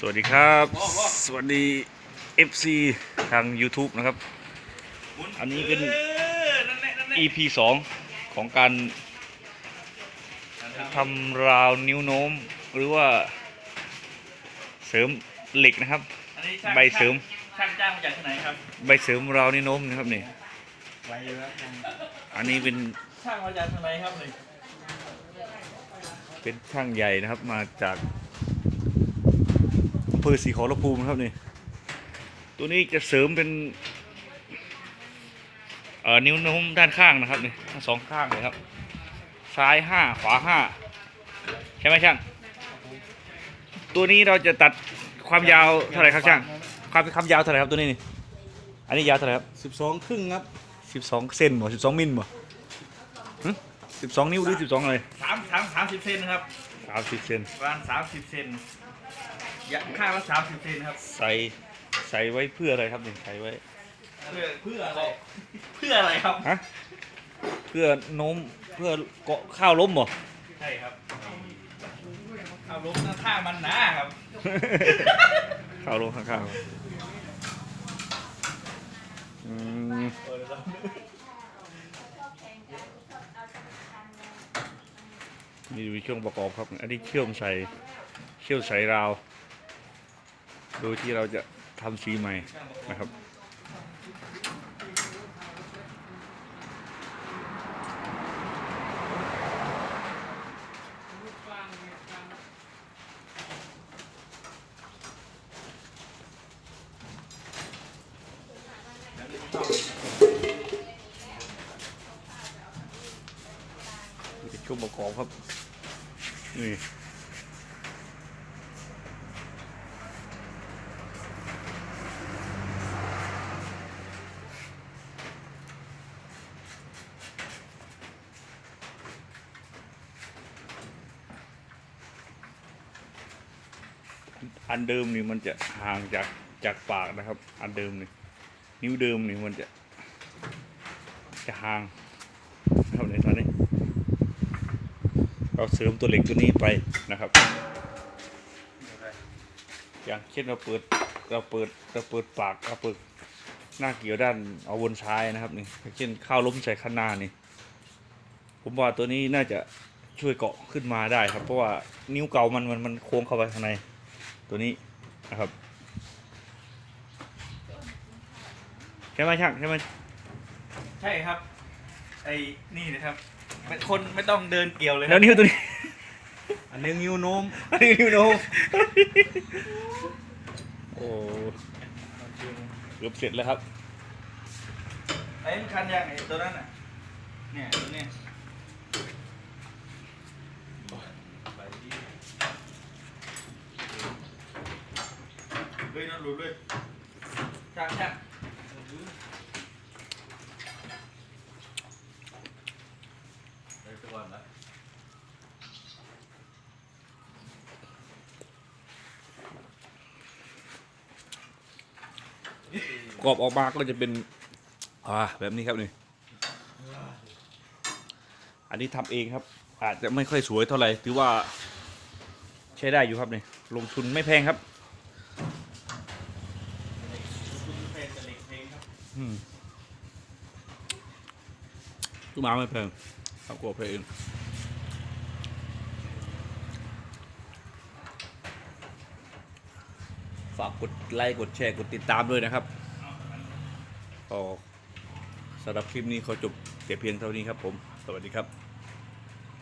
สวัสดีครับ สวัสดี FC ทาง YouTube นะครับ อันนี้เป็น EP 2 ของการทำราวนิ้วโน้ม หรือว่าเสริมเหล็กนะครับอันนี้ช่างใบเสริมช่างจ้างมาจากที่ไหนครับ ใบเสริมราวนิ้วโน้มนะครับนี่ไว้เยอะช่างอันนี้เป็นช่างมาจากที่ไหนครับเลยเป็นช่างใหญ่นะครับมาจากอำเภอศรีขอรภูมินะครับนี่ ตัวนี้จะเสริมเป็นเอ่อนิ้วโน้มด้านข้างนะครับนี่ทั้งสองข้างเลยครับ ซ้ายห้าขวาห้าใช่ไหมช่าง ตัวนี้เราจะตัดความยาวเท่าไหร่ครับช่าง ความความยาวเท่าไหร่ครับตัวนี้นี่ อันนี้ยาวเท่าไหร่ครับสิบสองครึ่งครับสิบสองเซนบ่สิบสองมิลบ่สิบสองนิ้วหรือสิบสองอะไรสามสามสามสิบเซนครับสามสิบเซนประมาณสามสิบเซน ยะข้างละสามสิบเซนครับ ใส่ใส่ไว้เพื่ออะไรครับเนี่ยใส่ไว้ เพื่อเพื่ออะไร เพื่ออะไรครับ ฮะ เพื่อโน้มเพื่อเกาะข้าวล้มบ่ใช่ครับเอาล้มข้างๆมันหนาครับ ข้าวล้มข้างๆอืมนี่ดูช่วงประกอบครับ อันนี้เชื่อมใส่เชื่อมใส่ราว โดยที่เราจะทำสีใหม่นะครับนี่เป็นช่วงประกอบครับ นี่ อันเดิมนี่มันจะห่างจากจากปากนะครับ อันเดิมนี่นิ้วเดิมนี่มันจะ จะห่างนะครับในตอนนี้ เราเสริมตัวเหล็กตัวนี้ไปนะครับ อย่างเช่นเราเปิดเราเปิดเราเปิดปากเราเปิดหน้าเกี่ยวด้านเอาวนซ้ายนะครับนี่เช่นข้าวล้มใส่ข้างหน้านี่ผมว่าตัวนี้น่าจะช่วยเกาะขึ้นมาได้ครับ เพราะว่านิ้วเก่ามันมันมันโค้งเข้าไปข้างใน ตัวนี้นะครับใช่ไหมช่างใช่ไหมใช่ครับ ไอ้นี่นะครับเป็นคนไม่ต้องเดินเกี่ยวเลยคแล้รัวนิ้วตัวนี้ อันนี้นิ้วโน้มนิ้วโน้มโอ้เกือบเสร็จแล้วครับ ไอ้มันคันยังไอ้ตัวนั้นอะเนี่ยตัวเนี้ยเฮ้ยนั่นหลุดเลยช่างช่างเดี๋ยวไปก่อนนะกรอบออกมาก็จะเป็นอ่าแบบนี้ครับนี่ อันนี้ทำเองครับ อาจจะไม่ค่อยสวยเท่าไหร่ถือว่า ใช้ได้อยู่ครับนี่ลงทุนไม่แพงครับ คุณเพลงกับเด็กเพล งครับอืมทุกมาไม่แพงทำกลัวเพลงฝากกดไลค์กดแชร์กดติดตามด้วยนะครับก็สำหรับคลิปนี้เขาจบแต่เพียงเท่านี้ครับผม สวัสดีครับ